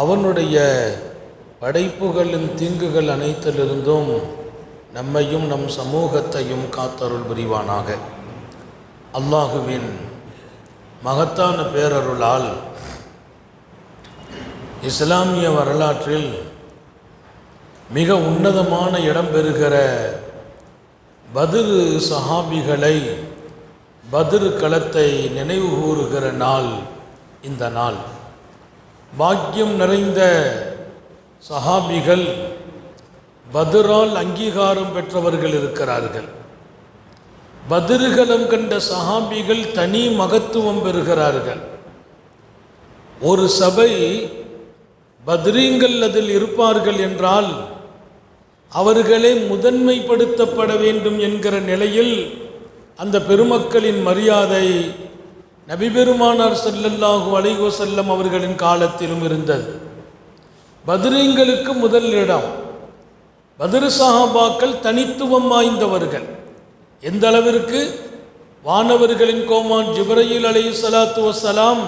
அவனுடைய படைப்புகளின் தீங்குகள் அனைத்திலிருந்தும் நம்மையும் நம் சமூகத்தையும் காத்தருள் புரிவானாக. அல்லாஹுவின் மகத்தான பேரருளால் இஸ்லாமிய வரலாற்றில் மிக உன்னதமான இடம் பெறுகிற பதிரு சஹாபிகளை பதிரு களத்தை நினைவு கூறுகிற நாள் இந்த நாள். பாக்கியம் நிறைந்த சஹாபிகள் பதிரால் அங்கீகாரம் பெற்றவர்கள் இருக்கிறார்கள். பதிர்களம் கண்ட சஹாபிகள் தனி மகத்துவம் பெறுகிறார்கள். ஒரு சபை பத்ரீங்கள் அதில் இருப்பார்கள் என்றால் அவர்களே முதன்மைப்படுத்தப்பட வேண்டும் என்கிற நிலையில் அந்த பெருமக்களின் மரியாதை நபிபெருமானார் செல்லல்லாஹு அலைஹி செல்லம் அவர்களின் காலத்திலும் இருந்தது. பதிரீங்களுக்கு முதல் இடம் பதிரு சஹாபாக்கள் தனித்துவம் வாய்ந்தவர்கள். எந்த அளவிற்கு? வானவர்களின் கோமான் ஜிப்ரையில் அலை சலாத்து வசலாம்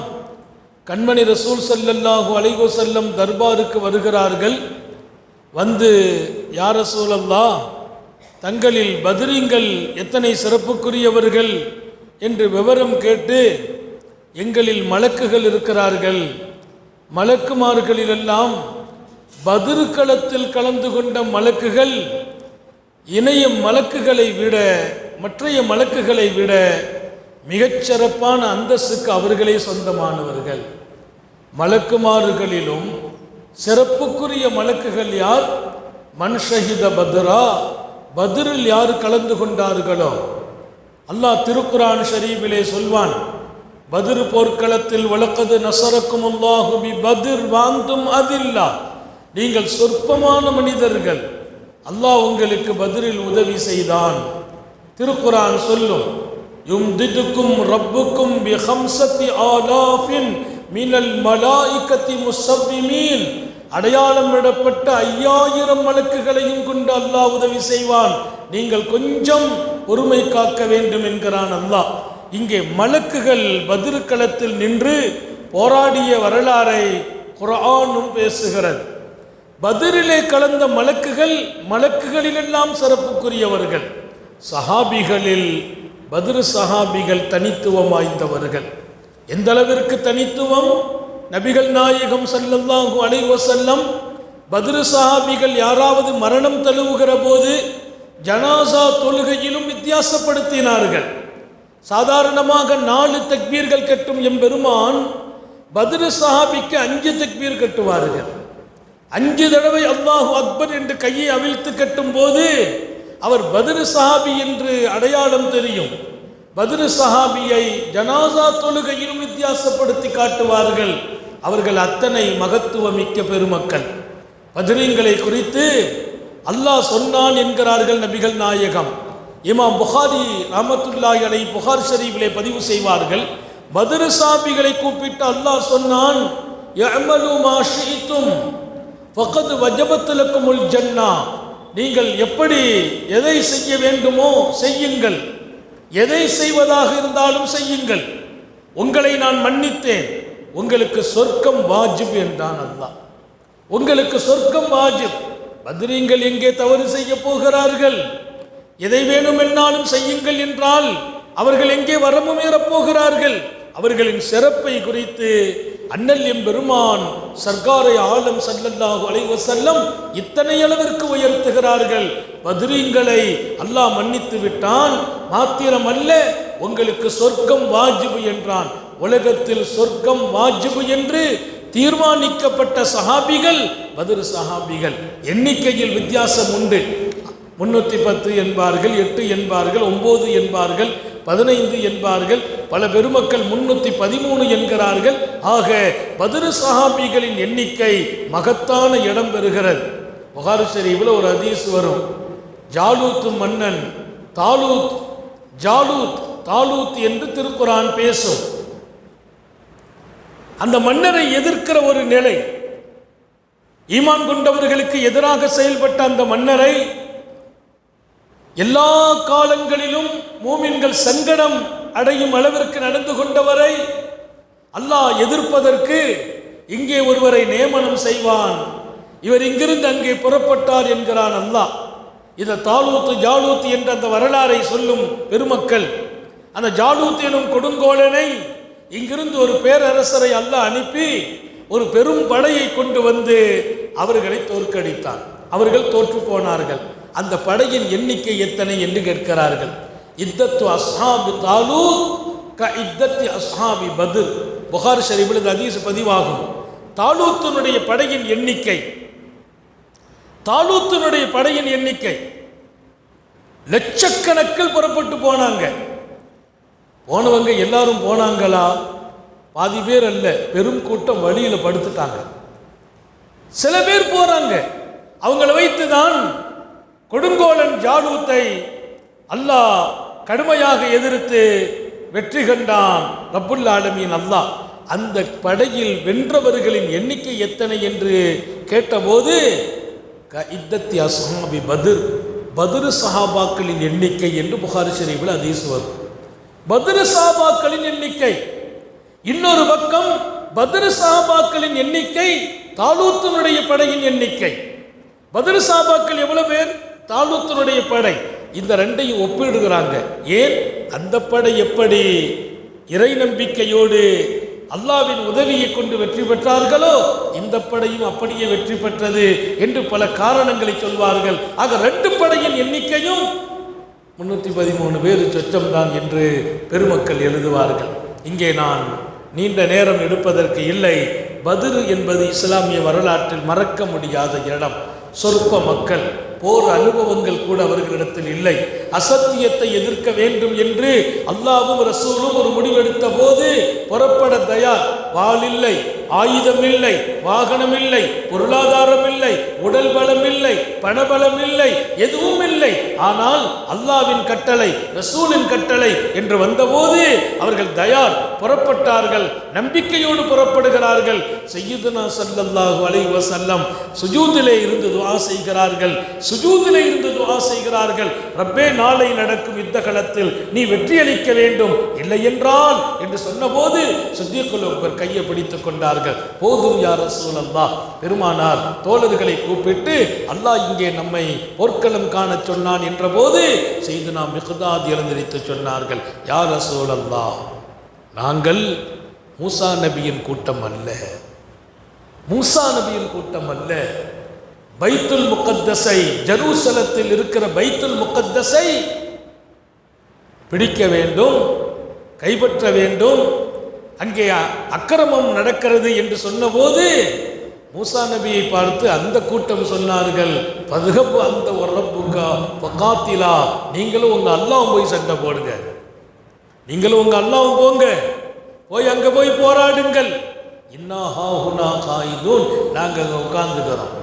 கண்மணி ரசூல் ஸல்லல்லாஹு அலைகோ செல்லம் தர்பாருக்கு வருகிறார்கள். வந்து யார் ரசூலல்லா தங்களில் பதிரீங்கள் எத்தனை சிறப்புக்குரியவர்கள்? என்று விவரம் கேட்டு எங்களில் மலக்குகள் இருக்கிறார்கள். மலக்குமார்களிலெல்லாம் பதிரு களத்தில் கலந்து கொண்ட மலக்குகள் இணைய மலக்குகளை விட மற்றைய மலக்குகளை விட மிகச்சிறப்பான அந்தஸ்துக்கு அவர்களே சொந்தமானவர்கள். மலக்குமாறுகளிலும் சிறப்புக்குரிய மலக்குகள் யார்? மன்ஷஹித பத்ரா. பதிரில் யார் கலந்து கொண்டார்களோ? அல்லாஹ் திருக்குரான் ஷரீஃபிலே சொல்வான் பதிர் போர்க்களத்தில் வழக்கது நசரக்கும் அல்லாஹுபி பதிர் வாந்தும் அதில்லா. நீங்கள் சொற்பமான மனிதர்கள் அல்லாஹ் உங்களுக்கு பதிரில் உதவி செய்தான். திருக்குரான் சொல்லும் யும் திதுக்கும் ரப்புக்கும் பி ஹம்சத்தி ஆலாஃபின் மினல் மலாய்கத்தி முசப்பிமீன் அடையாளம் விடப்பட்ட ஐயாயிரம் மலக்குகளையும் கொண்டு அல்லாஹ் உதவி செய்வான். நீங்கள் கொஞ்சம் பொறுமை காக்க வேண்டும் என்கிறான் அல்லாஹ். இங்கே மலக்குகள் பதிருக்களத்தில் நின்று போராடிய வரலாறை குரானும் பேசுகிறது. பதிரிலே கலந்த மலக்குகள் மலக்குகளிலெல்லாம் சிறப்புக்குரியவர்கள். சஹாபிகளில் பதிரு சஹாபிகள் தனித்துவம் வாய்ந்தவர்கள். எந்த அளவிற்கு தனித்துவம்? நபிகள் நாயகம் ஸல்லல்லாஹு அலைஹி செல்லம் பதிரு சஹாபிகள் யாராவது மரணம் தழுவுகிற போது ஜனாசா தொழுகையிலும் வித்தியாசப்படுத்தினார்கள். சாதாரணமாக நாலு தக்பீர்கள் கட்டும் எம்பெருமான் பதிரு சஹாபிக்கு அஞ்சு தக்பீர் கட்டுவார்கள். அஞ்சு தடவை அல்லாஹு அக்பர் என்று கையை அவிழ்த்து கட்டும் போது அவர் பதிரு சஹாபி என்று அடையாளம் தெரியும். பதிரு சஹாபியை ஜனாசா தொழுகையிலும் வித்தியாசப்படுத்தி காட்டுவார்கள். அவர்கள் அத்தனை மகத்துவமிக்க பெருமக்கள். பதினீங்களை குறித்து அல்லாஹ் சொன்னான் என்கிறார்கள் நபிகள் நாயகம். இமாம் புகாரி ரஹமத்துல்லாஹி அலை புகார் ஷரீஃபிலே பதிவு செய்வார்கள். பதிரு சாபிகளை கூப்பிட்டு அல்லாஹ் சொன்னான் யஅமலு மா ஜன்னா. நீங்கள் எப்படி எதை செய்ய வேண்டுமோ செய்யுங்கள். எதை செய்வதாக இருந்தாலும் செய்யுங்கள். உங்களை நான் மன்னித்தேன். உங்களுக்கு சொர்க்கம் வாஜிப் என்றான் அல்லாஹ். உங்களுக்கு சொர்க்கம் வாஜிப். பத்ரீங்கள் எங்கே தவறு செய்ய போகிறார்கள்? எதை வேணுமென்னாலும் செய்யுங்கள் என்றால் அவர்கள் எங்கே வரமும் ஏறப்போகிறார்கள் அவர்களின் சிறப்பை குறித்து அண்ணல் எம்பெருமான் சர்க்காரை ஆலம் சல்லல்லாஹு அலைவ செல்லம் இத்தனை அளவிற்கு உயர்த்துகிறார்கள். பதிரீங்களை அல்லாஹ் மன்னித்து விட்டான். மாத்திரம் அல்ல உங்களுக்கு சொர்க்கம் வாஜிபு என்றான். உலகத்தில் சொர்க்கம் வாஜிபு என்று தீர்மானிக்கப்பட்ட சஹாபிகள் பதிரு சஹாபிகள். எண்ணிக்கையில் வித்தியாசம் உண்டு. முன்னூற்றி பத்து என்பார்கள் எட்டு என்பார்கள் ஒம்பது என்பார்கள் பதினைந்து என்பார்கள் பல பெருமக்கள் முன்னூற்றி பதிமூணு என்கிறார்கள். ஆக பதிரு சஹாபிகளின் எண்ணிக்கை மகத்தான இடம் பெறுகிறது. புகாரி ஷரீஃபில் ஒரு அதீஸ் வரும். ஜாலூத் மன்னன் தாலூத் ஜாலூத் தாலூத் என்று திருக்குரான் பேசும். அந்த மன்னரை எதிர்க்கிற ஒரு நிலை. ஈமான் கொண்டவர்களுக்கு எதிராக செயல்பட்ட அந்த மன்னரை எல்லா காலங்களிலும் மூமின்கள் சங்கடம் அடையும் அளவிற்கு நடந்து கொண்டவரை அல்லாஹ் எதிர்ப்பதற்கு இங்கே ஒருவரை நியமனம் செய்வான். இவர் இங்கிருந்து அங்கே புறப்பட்டார் என்கிறான் அல்லாஹ். இந்த தாலூத்து ஜாலூத் என்ற அந்த வரலாறை சொல்லும் பெருமக்கள். அந்த ஜாலூத் எனும் கொடுங்கோலனை இங்கிருந்து ஒரு பேரரசரை அல்ல அனுப்பி ஒரு பெரும் படையை கொண்டு வந்து அவர்களை தோற்கடித்தான். அவர்கள் தோற்று போனார்கள். அந்த படையின் எண்ணிக்கை எத்தனை என்று கேட்கிறார்கள். இத்தத்து அஸ்ஹாபி தாலூ க இத்தத்து அஸ்ஹாபி பதில் புகார் ஷரீஃபில் இந்த ஹதீஸ் பதிவாகும். தாலூத்தினுடைய படையின் எண்ணிக்கை. தாலூத்தினுடைய படையின் எண்ணிக்கை. லட்சக்கணக்கில் புறப்பட்டு போனாங்க. போனவங்க எல்லாரும் போனாங்களா? பாதி பேர் அல்ல பெரும் கூட்டம் வழியில் படுத்துட்டாங்க. சில பேர் போறாங்க. அவங்கள வைத்து தான் கொடுங்கோலன் ஜாலூத்தை அல்லாஹ் கடுமையாக எதிர்த்து வெற்றி கண்டான் ரப்புல் ஆலமின் அல்லாஹ். அந்த படையில் வென்றவர்களின் எண்ணிக்கை எத்தனை என்று கேட்டபோது க இத்தத்தி அஸ்ஹாபி பதிர். பத்ரு சஹாபாக்களின் எண்ணிக்கை என்று புகாரி ஷரீஃபில் அதீஸ் வரும். பத்ர சாபாக்களின் எண்ணிக்கை. இன்னொரு பக்கம் பத்ர சாபாக்களின் எண்ணிக்கை தாலூத்தினுடைய படையின் எண்ணிக்கை. பத்ரு சாபாக்கள் எவ்வளவு பேர்? தாலூத்தினுடைய படை. இந்த ரெண்டையும் ஒப்பிடுகிறாங்க. ஏன்? அந்த படை எப்படி இறை நம்பிக்கையோடு அல்லாவின் உதவியை கொண்டு வெற்றி பெற்றார்களோ இந்த படையும் அப்படியே வெற்றி பெற்றது என்று பல காரணங்களை சொல்வார்கள். ஆக ரெண்டு படையின் எண்ணிக்கையும் முன்னூற்றி பதிமூணு பேர் சொச்சம்தான் என்று பெருமக்கள் எழுதுவார்கள். இங்கே நான் நீண்ட நேரம் எடுப்பதற்கு இல்லை. பத்ரு என்பது இஸ்லாமிய வரலாற்றில் மறக்க முடியாத இடம். சொற்ப மக்கள் போர் அனுபவங்கள் கூட அவர்களிடத்தில் இல்லை. அசத்தியத்தை எதிர்க்க வேண்டும் என்று அல்லாவும் ரசூலும் ஒரு முடிவெடுத்த போது புறப்பட தயார். வாள் இல்லை ஆயுதம் இல்லை வாகனம் இல்லை பொருளாதாரம் இல்லை உடல் பலம் இல்லை பணபலம் இல்லை எதுவும் இல்லை ஆனால் அல்லாவின் கட்டளை ரசூலின் கட்டளை என்று வந்தபோது அவர்கள் தயார் புறப்பட்டார்கள் நம்பிக்கையோடு புறப்படுகிறார்கள். செய்யுதுனா சல்லல்லாஹு அலைஹி வசல்லம் சுஜூதிலே இருந்து துவா செய்கிறார்கள் சுஜூதிலே இருந்து துவா செய்கிறார்கள். ரப்பே நாளை நடக்கும் யுத்த களத்தில் நீ வெற்றியளிக்க வேண்டும். இல்லை என்றால் என்று சொன்னபோது சித்தியக்குல் கையை பிடித்துக் கொண்டார்கள். போதும் யார் சூழல்லா பெருமானார் தோழர்களை கூப்பிட்டு அல்லாஹ் இங்கே நம்மை பொற்களம் காண சொன்னான் என்றபோது செய்து நாம் மிகுதாத் எழுந்திரித்து சொன்னார்கள். யார் சூழல்லா நாங்கள் மூசா நபியின் கூட்டம் அல்ல. மூசா நபியின் கூட்டம் அல்ல. பைத்துல் முகத்தஸை ஜெருசலத்தில் இருக்கிற பைத்துல் முக்கத்தசை பிடிக்க வேண்டும் கைப்பற்ற வேண்டும் அங்கே அக்கிரமம் நடக்கிறது என்று சொன்னபோது மூசா நபியை பார்த்து அந்த கூட்டம் சொன்னார்கள் பதுகப்பு அந்த ஒரப்புக்கா பக்காத்திலா நீங்களும் உங்கள் அல்லாவும் போய் சண்டை போடுங்க. நீங்களும் உங்கள் அல்லாவும் போங்க. போய் அங்கே போய் போராடுங்கள். இன்னா ஹாஹுனா காயிதூன். நாங்க அங்க உட்கார்ந்துக்கிறோம்.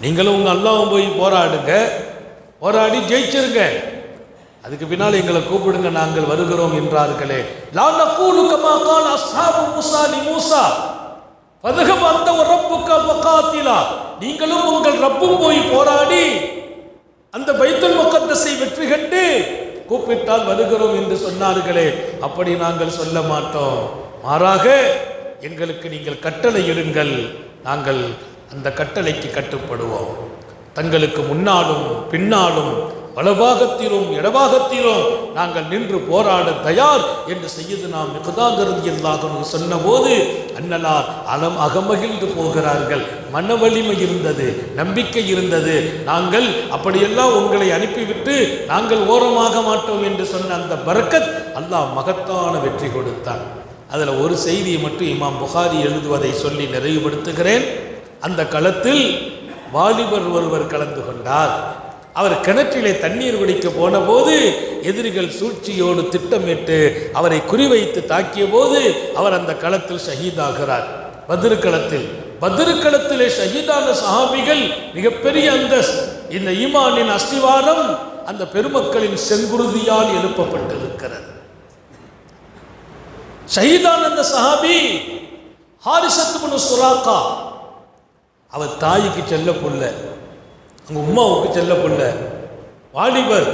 நீங்களும் உங்கள் அல்லாவும் போய் போராடுங்க. போராடி ஜெயிச்சிருங்க. அதுக்கு பின்னால் எங்களை கூப்பிடுங்க நாங்கள் வருகிறோம் என்றார்களே. மூசா நீங்களும் உங்கள் ரப்பும் போய் போராடி அந்த பைத்தல் முகத்தசை வெற்றி கண்டு கூப்பிட்டால் வருகிறோம் என்று சொன்னார்களே. அப்படி நாங்கள் சொல்ல மாட்டோம். மாறாக எங்களுக்கு நீங்கள் கட்டளை இடுங்கள். நாங்கள் அந்த கட்டளைக்கு கட்டுப்படுவோம். தங்களுக்கு முன்னாலும் பின்னாலும் வலபாகத்திலும் இடபாகத்திலும் நாங்கள் நின்று போராட தயார் என்று செய்து நாம் மிகுதாகிறது எல்லாக சொன்னபோது அண்ணலார் அலம் அகமகிழ்ந்து போகிறார்கள். மன வலிமை இருந்தது நம்பிக்கை இருந்தது. நாங்கள் அப்படியெல்லாம் உங்களை அனுப்பிவிட்டு நாங்கள் ஓரமாக மாட்டோம் என்று சொன்ன அந்த பரக்கத் அல்லாஹ் மகத்தான வெற்றி கொடுத்தான். அதில் ஒரு செய்தியை மட்டும் இமாம் புகாரி எழுதுவதை சொல்லி நிறைவுபடுத்துகிறேன். அந்த களத்தில் வாலிபர் ஒருவர் கலந்து கொண்டார். அவர் கிணற்றிலே தண்ணீர் குடிக்க போன போது எதிரிகள் சூழ்ச்சியோடு திட்டமிட்டு அவரை குறிவைத்து தாக்கிய போது அவர் அந்த களத்தில் ஷஹீதாகிறார். பதிருக்களத்தில் களத்தில். களத்திலே ஷஹீதான சஹாபிகள் மிகப்பெரிய அந்த இந்த ஈமானின் அஸ்திவாரம் அந்த பெருமக்களின் செங்குருதியால் எழுப்பப்பட்டிருக்கிறது. ஷஹீதானந்த சஹாபி ஹாரிசத்து சுராக்கா. அவர் தாய்க்கு செல்ல புள்ள உங்கள் உம்மாவுக்கு செல்ல புள்ள வாலிபர்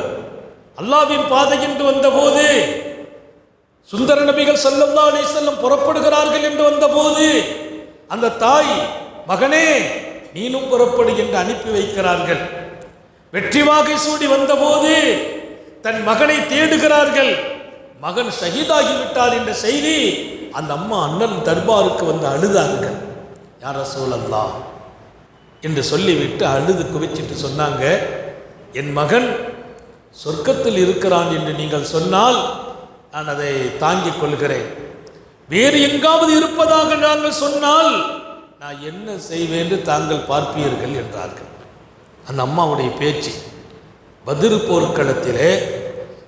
அல்லாவின் பாதை என்று வந்தபோது சுந்தர நபிகள் ஸல்லல்லாஹு அலைஹி செல்லம் புறப்படுகிறார்கள் என்று வந்தபோது அந்த தாய் மகனே நீனும் புறப்படு என்று அனுப்பி வைக்கிறார்கள். வெற்றி வாகை சூடி வந்தபோது தன் மகனை தேடுகிறார்கள். மகன் ஷஹீதாகி விட்டார் என்ற செய்தி அந்த அம்மா அண்ணன் தர்பாருக்கு வந்து அழுதார்கள். யார சூழல்லா என்று சொல்லிவிட்டு அழுது குவிச்சிட்டு சொன்னாங்க என் மகன் சொர்க்கத்தில் இருக்கிறான் என்று நீங்கள் சொன்னால் நான் அதை தாங்கிக் கொள்கிறேன். வேறு எங்காவது இருப்பதாக நாங்கள் சொன்னால் நான் என்ன செய்வேன் தாங்கள் பார்ப்பீர்கள் என்றார்கள். அந்த அம்மாவுடைய பேச்சு பதிரு போர்க்களத்திலே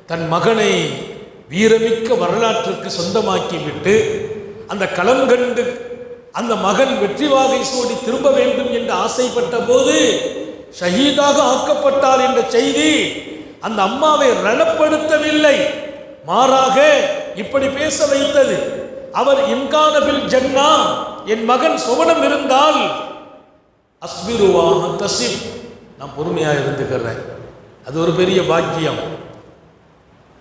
தன் மகனை வீரமிக்க வரலாற்றுக்கு சொந்தமாக்கிவிட்டு அந்த களம் கண்டு அந்த மகன் வெற்றி வாகை சூடி திரும்ப வேண்டும் என்று ஆசைப்பட்ட போது ஷஹீதாக ஆக்கப்பட்டார் என்ற செய்தி அந்த அம்மாவை ரணப்படுத்தவில்லை. மாறாக இப்படி பேச வைத்தது அவர் இன்கானபில் ஜன்னா என் மகன் சுவனம் இருந்தால் அஸ்மிருவாக தசிப். நான் பொறுமையாக இருந்துக்கிறேன். அது ஒரு பெரிய பாக்கியம்.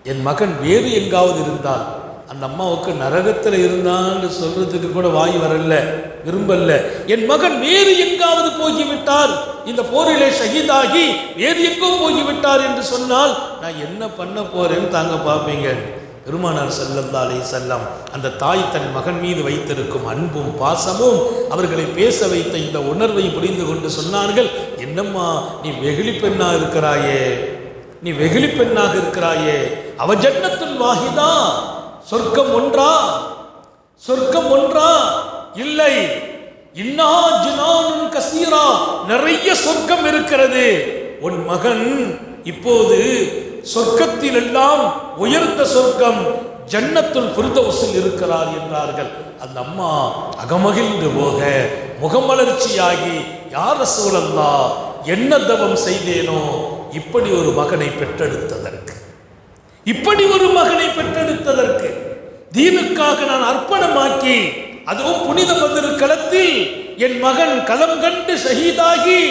என் மகன் வேறு எங்காவது இருந்தால் அந்த அம்மாவுக்கு நரகத்தில் இருந்தான்னு சொல்றதுக்கு கூட வாய் வரல விரும்பல. என் மகன் வேறு எங்காவது போகிவிட்டார் இந்த போரிலே ஷஹீதாகி வேறு எங்கோ போகிவிட்டார் என்று சொன்னால் நான் என்ன பண்ண போறேன்னு தாங்க பார்ப்பீங்க. பெருமானார் ஸல்லல்லாஹு அலைஹி செல்லம் அந்த தாய் தன் மகன் மீது வைத்திருக்கும் அன்பும் பாசமும் அவர்களை பேச வைத்த இந்த உணர்வை புரிந்து கொண்டு சொன்னார்கள் என்னம்மா நீ வெகுளி பெண்ணா இருக்கிறாயே நீ வெகுளி பெண்ணாக இருக்கிறாயே அவ ஜன்னத்துல் வாகிதான் சொர்க்கம் ஒன்றா? சொர்க்கம் ஒன்றா? இல்லை. இன்னா ஜினானுன் கசீரா. நிறைய சொர்க்கம் இருக்கிறது. உன் மகன் இப்போது சொர்க்கத்தில் எல்லாம் உயர்ந்த சொர்க்கம் ஜன்னத்துள் புரிதவசில் இருக்கிறார் என்றார்கள். அந்த அம்மா அகமகிழ்ந்து போக முகமலர்ச்சியாகி யார சூழல்லா என்ன தவம் செய்தேனோ இப்படி ஒரு மகனை பெற்றெடுத்ததற்கு. இப்படி ஒரு மகனை பெற்றெடுத்ததற்கு தீனுக்காக நான் அர்ப்பணமாக்கி அதுவும் புனித பதிரு களத்தில் என் மகன் களம் கண்டு ஷஹீதாகி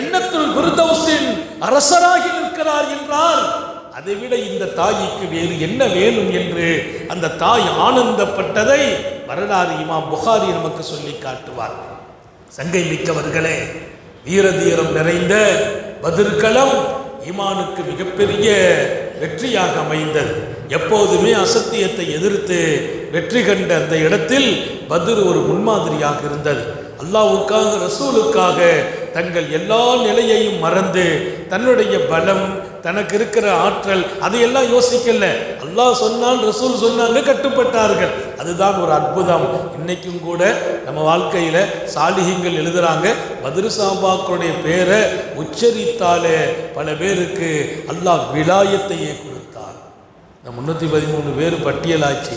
எண்ணத்துள் குருதவுசின் அரசராகி நிற்கிறார் என்றால் அதைவிட இந்த தாய்க்கு வேறு என்ன வேணும் என்று அந்த தாய் ஆனந்தப்பட்டதை வரலாறு இமாம் புகாரி நமக்கு சொல்லி காட்டுவார். சங்கை மிக்கவர்களே வீரதீரம் நிறைந்த பதிர்களம் ஈமானுக்கு மிகப்பெரிய வெற்றியாக அமைந்தது. எப்போதுமே அசத்தியத்தை எதிர்த்து வெற்றி கண்ட அந்த இடத்தில் பத்ர் ஒரு முன்மாதிரியாக இருந்தது. அல்லாவுக்காக ரசூலுக்காக தங்கள் எல்லா நிலையையும் மறந்து தன்னுடைய பலம் தனக்கு இருக்கிற ஆற்றல் அதையெல்லாம் யோசிக்கல. அல்லாஹ் சொன்னால் ரசூல் சொன்னாங்க கட்டுப்பட்டார்கள். அதுதான் ஒரு அற்புதம். இன்னைக்கும் கூட நம்ம வாழ்க்கையில சாலிகங்கள் எழுதுறாங்க பதிரு சாபாக்களுடைய பேரை உச்சரித்தாலே பல பேருக்கு அல்லாஹ் விலாயத்தையே கொடுத்தார். இந்த முன்னூற்றி பதிமூணு பேர் பட்டியலாச்சு.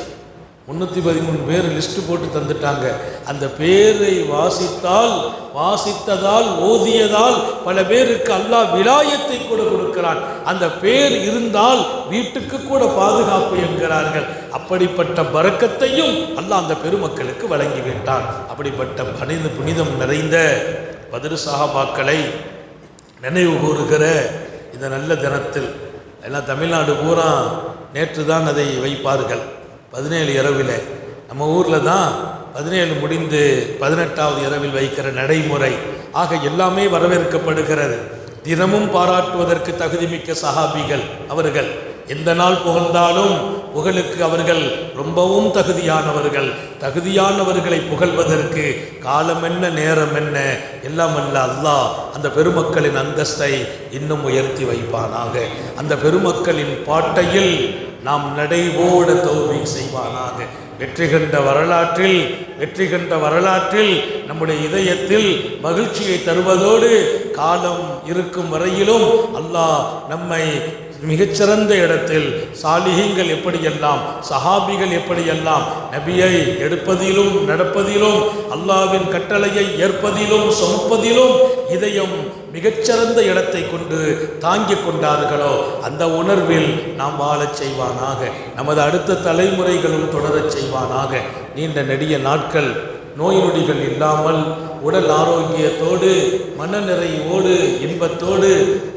முன்னூற்றி பதிமூணு பேர் லிஸ்ட்டு போட்டு தந்துட்டாங்க. அந்த பேரை வாசித்தால் வாசித்ததால் ஓதியதால் பல பேருக்கு அல்லாஹ் விலாயத்தை கூட கொடுக்கிறான். அந்த பேர் இருந்தால் வீட்டுக்கு கூட பாதுகாப்பு என்கிறார்கள். அப்படிப்பட்ட பறக்கத்தையும் அல்லாஹ் அந்த பெருமக்களுக்கு வழங்கிவிட்டான் அப்படிப்பட்ட பணித புனிதம் நிறைந்த பதிரு சாஹாபாக்களை நினைவு கூறுகிற இந்த நல்ல தினத்தில் எல்லாம் தமிழ்நாடு பூரா நேற்று தான் அதை வைப்பார்கள். பதினேழு இரவில். நம்ம ஊரில் தான் பதினேழு முடிந்து பதினெட்டாவது இரவில் வைக்கிற நடைமுறை. ஆக எல்லாமே வரவேற்கப்படுகிறது. தினமும் பாராட்டுவதற்கு தகுதிமிக்க சஹாபிகள் அவர்கள். எந்த நாள் புகழ்ந்தாலும் புகழுக்கு அவர்கள் ரொம்பவும் தகுதியானவர்கள். தகுதியானவர்களை புகழ்வதற்கு காலம் என்ன நேரம் என்ன எல்லாம் அல்ல அல்லாஹ் அந்த பெருமக்களின் அந்தஸ்தை இன்னும் உயர்த்தி வைப்பானாக. அந்த பெருமக்களின் பாட்டையில் நாம் நடைபோட தோல்வி செய்வானாக. வெற்றி கண்ட வரலாற்றில் வெற்றி கண்ட வரலாற்றில் நம்முடைய இதயத்தில் மகிழ்ச்சியை தருவதோடு காலம் இருக்கும் வரையிலும் அல்லாஹ் நம்மை மிகச்சிறந்த இடத்தில் சாலிகங்கள் எப்படியெல்லாம் சஹாபிகள் எப்படியெல்லாம் நபியை எடுப்பதிலும் நடப்பதிலும் அல்லாவின் கட்டளையை ஏற்பதிலும் சுமப்பதிலும் இதயம் மிகச்சிறந்த இடத்தை கொண்டு தாங்கிக் கொண்டார்களோ அந்த உணர்வில் நாம் வாழச் செய்வானாக நமது அடுத்த தலைமுறைகளும் தொடரச் செய்வானாக. நீண்ட நெடிய நாட்கள் நோய் நொடிகள் இல்லாமல் உடல் ஆரோக்கியத்தோடு மனநிறைவோடு இன்பத்தோடு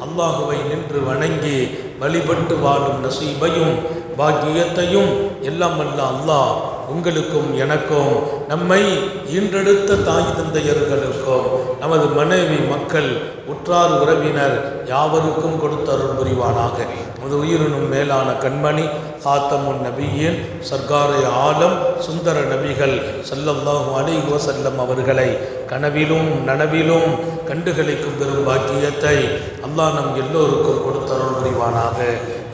அல்லாஹுவை நின்று வணங்கி வழிபட்டு வாழும் நசீபையும் பாக்கியத்தையும் எல்லாம் அல்ல அல்லாஹ் உங்களுக்கும் எனக்கும் நம்மை ஈன்றெடுத்த தாய் தந்தையர்களுக்கும் நமது மனைவி மக்கள் உற்றார் உறவினர் யாவருக்கும் கொடுத்தருள் புரிவானாக. நமது உயிரினும் மேலான கண்மணி காத்தமுன் நபியின் சர்க்காரை ஆலம் சுந்தர நபிகள் ஸல்லல்லாஹு அலைஹி செல்லம் அவர்களை கனவிலும் நனவிலும் கண்டுகளிக்கும் பெரும் பாக்கியத்தை அல்லாஹ் நம் எல்லோருக்கும் கொடுத்தருள் புரிவானாக.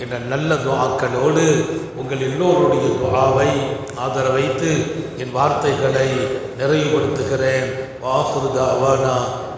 என்ற நல்ல துவாக்களோடு உங்கள் எல்லோருடைய துஆவை ஆதரவைத்து என் வார்த்தைகளை நிறைவுபடுத்துகிறேன்.